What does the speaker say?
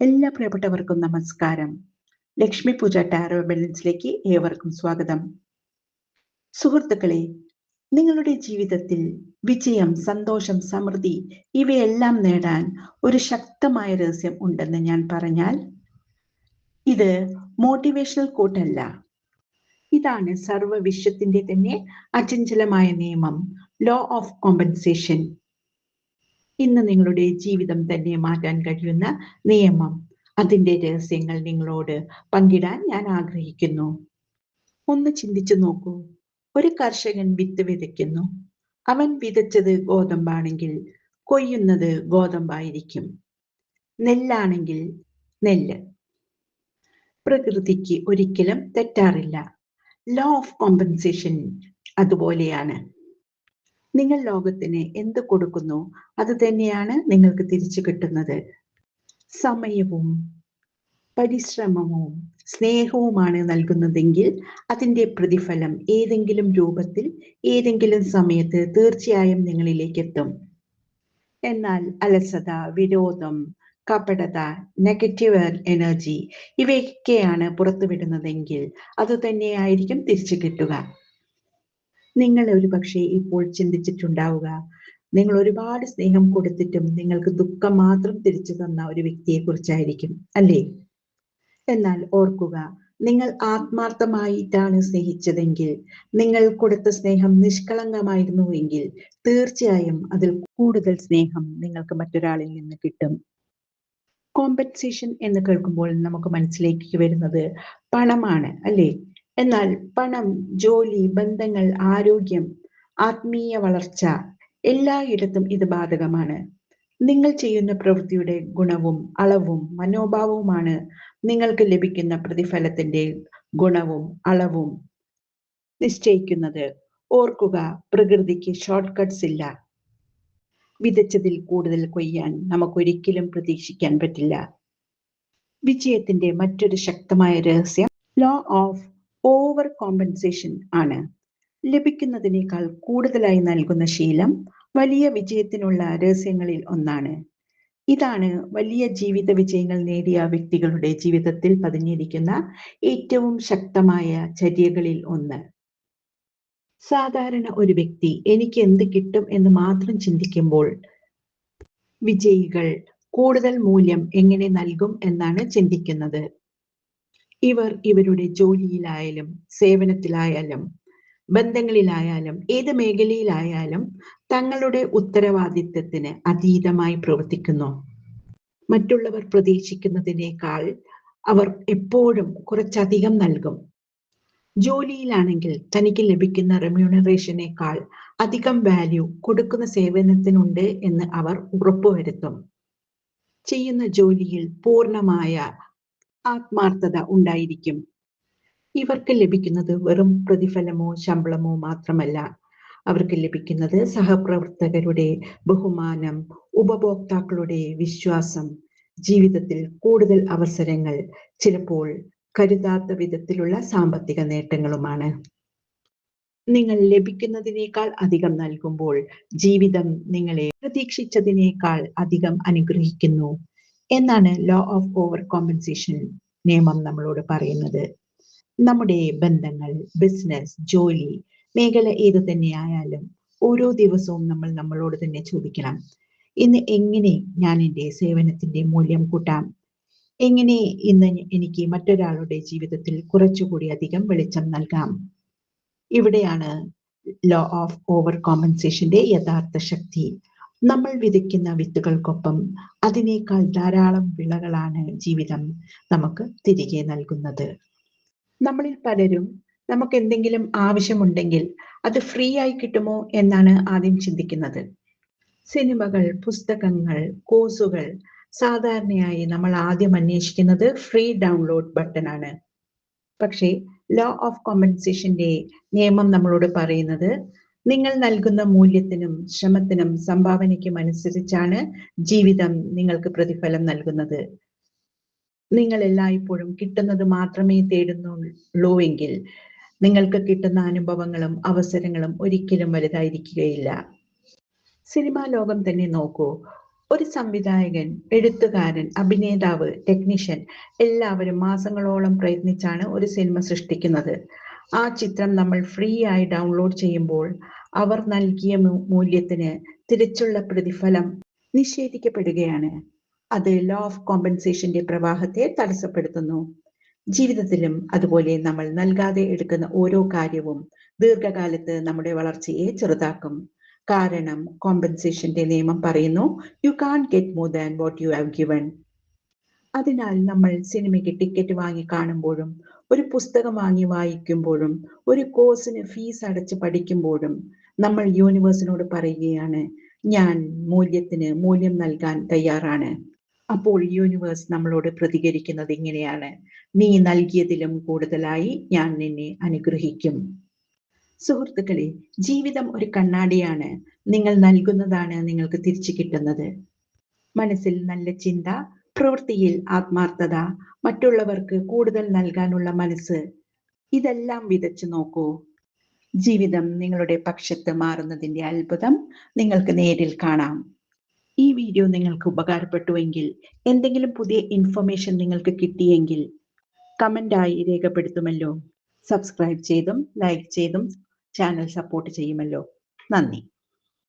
എല്ലാ പ്രിയപ്പെട്ടവർക്കും നമസ്കാരം. ലക്ഷ്മി പൂജ ടാരോ ബാലൻസിലേക്ക് ഏവർക്കും സ്വാഗതം. സുഹൃത്തുക്കളെ നിങ്ങളുടെ ജീവിതത്തിൽ വിജയം സന്തോഷം സമൃദ്ധി ഇവയെല്ലാം നേടാൻ ഒരു ശക്തമായ രഹസ്യം ഉണ്ടെന്ന് ഞാൻ പറഞ്ഞാൽ ഇത് മോട്ടിവേഷണൽ കോട്ടല്ല ഇതാണ് സർവ വിശ്വത്തിന്റെ തന്നെ അചഞ്ചലമായ നിയമം ലോ ഓഫ് കോമ്പൻസേഷൻ ഇന്ന് നിങ്ങളുടെ ജീവിതം തന്നെ മാറ്റാൻ കഴിയുന്ന നിയമം. അതിന്റെ രഹസ്യങ്ങൾ നിങ്ങളോട് പങ്കിടാൻ ഞാൻ ആഗ്രഹിക്കുന്നു. ഒന്ന് ചിന്തിച്ചു നോക്കൂ. ഒരു കർഷകൻ വിത്ത് വിതയ്ക്കുന്നു. അവൻ വിതച്ചത് ഗോതമ്പാണെങ്കിൽ കൊയ്യുന്നത് ഗോതമ്പായിരിക്കും. നെല്ലാണെങ്കിൽ നെല്ല്. പ്രകൃതിക്ക് ഒരിക്കലും തെറ്റാറില്ല. ലോ ഓഫ് കോമ്പൻസേഷൻ അതുപോലെയാണ്. നിങ്ങൾ ലോകത്തിന് എന്ത് കൊടുക്കുന്നു? അത് തന്നെയാണ് നിങ്ങൾക്ക് തിരിച്ചു കിട്ടുന്നത്. സമയവും പരിശ്രമവും സ്നേഹവുമാണ് നൽകുന്നതെങ്കിൽ അതിന്റെ പ്രതിഫലം ഏതെങ്കിലും രൂപത്തിൽ ഏതെങ്കിലും സമയത്ത് തീർച്ചയായും നിങ്ങളിലേക്ക് എത്തും. എന്നാൽ അലസത വിരോധം കപടത നെഗറ്റീവ് എനർജി ഇവയൊക്കെയാണ് പുറത്തുവിടുന്നതെങ്കിൽ അതുതന്നെയായിരിക്കും തിരിച്ചു കിട്ടുക. നിങ്ങൾ ഒരു പക്ഷേ ഇപ്പോൾ ചിന്തിച്ചിട്ടുണ്ടാവുക. നിങ്ങൾ ഒരുപാട് സ്നേഹം കൊടുത്തിട്ടും നിങ്ങൾക്ക് ദുഃഖം മാത്രം തിരിച്ചു തന്ന ഒരു വ്യക്തിയെ കുറിച്ചായിരിക്കും അല്ലേ? എന്നാൽ ഓർക്കുക നിങ്ങൾ ആത്മാർത്ഥമായിട്ടാണ് സ്നേഹിച്ചതെങ്കിൽ നിങ്ങൾ കൊടുത്ത സ്നേഹം നിഷ്കളങ്കമായിരുന്നുവെങ്കിൽ തീർച്ചയായും അതിൽ കൂടുതൽ സ്നേഹം നിങ്ങൾക്ക് മറ്റൊരാളിൽ നിന്ന് കിട്ടും. കോമ്പൻസേഷൻ എന്ന് കേൾക്കുമ്പോൾ നമുക്ക് മനസ്സിലേക്ക് വരുന്നത് പണമാണ് അല്ലേ? എന്നാൽ പണം ജോലി ബന്ധങ്ങൾ ആരോഗ്യം ആത്മീയ വളർച്ച എല്ലായിടത്തും ഇത് ബാധകമാണ്. നിങ്ങൾ ചെയ്യുന്ന പ്രവൃത്തിയുടെ ഗുണവും അളവും മനോഭാവവുമാണ് നിങ്ങൾക്ക് ലഭിക്കുന്ന പ്രതിഫലത്തിന്റെ ഗുണവും അളവും നിശ്ചയിക്കുന്നത്. ഓർക്കുക പ്രകൃതിക്ക് ഷോർട്ട് കട്ട്സ് ഇല്ല. വിതച്ചതിൽ കൂടുതൽ കൊയ്യാൻ നമുക്കൊരിക്കലും പ്രതീക്ഷിക്കാൻ പറ്റില്ല. വിജയത്തിന്റെ മറ്റൊരു ശക്തമായ രഹസ്യം ലോ ഓഫ് ഓവർ കോമ്പൻസേഷൻ ആണ്. ലഭിക്കുന്നതിനേക്കാൾ കൂടുതലായി നൽകുന്ന ശീലം വലിയ വിജയത്തിനുള്ള രഹസ്യങ്ങളിൽ ഒന്നാണ്. ഇതാണ് വലിയ ജീവിത വിജയങ്ങൾ നേടിയ വ്യക്തികളുടെ ജീവിതത്തിൽ പതിഞ്ഞിരിക്കുന്ന ഏറ്റവും ശക്തമായ ചര്യകളിൽ ഒന്ന്. സാധാരണ ഒരു വ്യക്തി എനിക്ക് എന്ത് കിട്ടും എന്ന് മാത്രം ചിന്തിക്കുമ്പോൾ വിജയികൾ കൂടുതൽ മൂല്യം എങ്ങനെ നൽകും എന്നാണ് ചിന്തിക്കുന്നത്. ഇവർ ഇവരുടെ ജോലിയിലായാലും സേവനത്തിലായാലും ബന്ധങ്ങളിലായാലും ഏത് മേഖലയിലായാലും തങ്ങളുടെ ഉത്തരവാദിത്വത്തിന് അതീതമായി പ്രവർത്തിക്കുന്നു. മറ്റുള്ളവർ പ്രതീക്ഷിക്കുന്നതിനേക്കാൾ അവർ എപ്പോഴും കുറച്ചധികം നൽകും. ജോലിയിലാണെങ്കിൽ തനിക്ക് ലഭിക്കുന്ന റെമ്യൂണറേഷനേക്കാൾ അധികം വാല്യൂ കൊടുക്കുന്ന സേവനത്തിനുണ്ട് എന്ന് അവർ ഉറപ്പുവരുത്തും. ചെയ്യുന്ന ജോലിയിൽ പൂർണമായ ആത്മാർത്ഥത ഉണ്ടായിരിക്കും. ഇവർക്ക് ലഭിക്കുന്നത് വെറും പ്രതിഫലമോ ശമ്പളമോ മാത്രമല്ല. അവർക്ക് ലഭിക്കുന്നത് സഹപ്രവർത്തകരുടെ ബഹുമാനം ഉപഭോക്താക്കളുടെ വിശ്വാസം ജീവിതത്തിൽ കൂടുതൽ അവസരങ്ങൾ ചിലപ്പോൾ കരുതാത്ത വിധത്തിലുള്ള സാമ്പത്തിക നേട്ടങ്ങളുമാണ്. നിങ്ങൾ ലഭിക്കുന്നതിനേക്കാൾ അധികം നൽകുമ്പോൾ ജീവിതം നിങ്ങളെ പ്രതീക്ഷിച്ചതിനേക്കാൾ അധികം അനുഗ്രഹിക്കുന്നു. എന്നാണ് ലോ ഓഫ് ഓവർ കോമ്പൻസേഷൻ നിയമം നമ്മളോട് പറയുന്നത്. നമ്മുടെ ബന്ധങ്ങൾ ബിസിനസ് ജോലി മേഖല ഏത് തന്നെയായാലും ഓരോ ദിവസവും നമ്മൾ നമ്മളോട് തന്നെ ചോദിക്കണം. ഇന്ന് എങ്ങനെ ഞാൻ എന്റെ സേവനത്തിന്റെ മൂല്യം കൂട്ടാം? എങ്ങനെ ഇന്ന് എനിക്ക് മറ്റൊരാളുടെ ജീവിതത്തിൽ കുറച്ചുകൂടി അധികം വെളിച്ചം നൽകാം? ഇവിടെയാണ് ലോ ഓഫ് ഓവർ കോമ്പൻസേഷന്റെ യഥാർത്ഥ ശക്തി. നമ്മൾ വിതയ്ക്കുന്ന വിത്തുകൾക്കൊപ്പം അതിനേക്കാൾ ധാരാളം വിളകളാണ് ജീവിതം നമുക്ക് തിരികെ നൽകുന്നത്. നമ്മളിൽ പലരും നമുക്ക് എന്തെങ്കിലും ആവശ്യമുണ്ടെങ്കിൽ അത് ഫ്രീ ആയി കിട്ടുമോ എന്നാണ് ആദ്യം ചിന്തിക്കുന്നത്. സിനിമകൾ പുസ്തകങ്ങൾ കോഴ്സുകൾ സാധാരണയായി നമ്മൾ ആദ്യം അന്വേഷിക്കുന്നത് ഫ്രീ ഡൗൺലോഡ് ബട്ടൺ ആണ്. പക്ഷേ ലോ ഓഫ് കോമ്പൻസേഷന്റെ നിയമം നമ്മളോട് പറയുന്നത് നിങ്ങൾ നൽകുന്ന മൂല്യത്തിനും ശ്രമത്തിനും സംഭാവനയ്ക്കും അനുസരിച്ചാണ് ജീവിതം നിങ്ങൾക്ക് പ്രതിഫലം നൽകുന്നത്. നിങ്ങൾ എല്ലായ്പ്പോഴും കിട്ടുന്നത് മാത്രമേ തേടുന്നുള്ളൂ എങ്കിൽ നിങ്ങൾക്ക് കിട്ടുന്ന അനുഭവങ്ങളും അവസരങ്ങളും ഒരിക്കലും വലുതായിരിക്കുകയില്ല. സിനിമാ ലോകം തന്നെ നോക്കൂ. ഒരു സംവിധായകൻ എഴുത്തുകാരൻ അഭിനേതാവ് ടെക്നീഷ്യൻ എല്ലാവരും മാസങ്ങളോളം പ്രയത്നിച്ചാണ് ഒരു സിനിമ സൃഷ്ടിക്കുന്നത്. ആ ചിത്രം നമ്മൾ ഫ്രീ ആയി ഡൗൺലോഡ് ചെയ്യുമ്പോൾ അവർ നൽകിയ മൂല്യത്തിന് തിരിച്ചുള്ള പ്രതിഫലം നിഷേധിക്കപ്പെടുകയാണ്. അത് ലോ ഓഫ് കോമ്പൻസേഷന്റെ പ്രവാഹത്തെ തടസ്സപ്പെടുത്തുന്നു. ജീവിതത്തിലും അതുപോലെ നമ്മൾ നൽകാതെ എടുക്കുന്ന ഓരോ കാര്യവും ദീർഘകാലത്ത് നമ്മുടെ വളർച്ചയെ ചെറുതാക്കും. കാരണം കോമ്പൻസേഷന്റെ നിയമം പറയുന്നു you can get more than what you have given അതിനാൽ നമ്മൾ സിനിമയ്ക്ക് ടിക്കറ്റ് വാങ്ങി കാണുമ്പോഴും ഒരു പുസ്തകം വാങ്ങി വായിക്കുമ്പോഴും ഒരു കോഴ്സിന് ഫീസ് അടച്ച് പഠിക്കുമ്പോഴും നമ്മൾ യൂണിവേഴ്സിനോട് പറയുകയാണ് ഞാൻ മൂല്യത്തിന് മൂല്യം നൽകാൻ തയ്യാറാണ്. അപ്പോൾ യൂണിവേഴ്സ് നമ്മളോട് പ്രതികരിക്കുന്നത് ഇങ്ങനെയാണ് നീ നൽകിയതിലും കൂടുതലായി ഞാൻ നിന്നെ അനുഗ്രഹിക്കും. സുഹൃത്തുക്കളെ ജീവിതം ഒരു കണ്ണാടിയാണ്. നിങ്ങൾ നൽകുന്നതാണ് നിങ്ങൾക്ക് തിരിച്ചു കിട്ടുന്നത്. മനസ്സിൽ നല്ല ചിന്ത പ്രവൃത്തിയിൽ ആത്മാർത്ഥത മറ്റുള്ളവർക്ക് കൂടുതൽ നൽകാനുള്ള മനസ്സ് ഇതെല്ലാം വിതച്ചു നോക്കൂ. ജീവിതം നിങ്ങളുടെ പക്ഷത്ത് മാറുന്നതിന്റെ അത്ഭുതം നിങ്ങൾക്ക് നേരിൽ കാണാം. ഈ വീഡിയോ നിങ്ങൾക്ക് ഉപകാരപ്പെട്ടുവെങ്കിൽ എന്തെങ്കിലും പുതിയ ഇൻഫർമേഷൻ നിങ്ങൾക്ക് കിട്ടിയെങ്കിൽ കമന്റായി രേഖപ്പെടുത്തുമല്ലോ. സബ്സ്ക്രൈബ് ചെയ്തും ലൈക്ക് ചെയ്തും ചാനൽ സപ്പോർട്ട് ചെയ്യുമല്ലോ. നന്ദി.